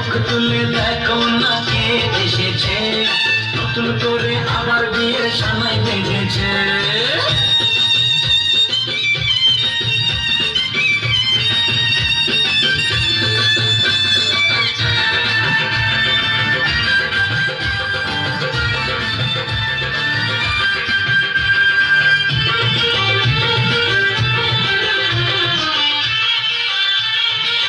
চোখ তুলে দেখো না কে এসেছে। নতুন করে আবার বিয়ে সানাই বেজেছে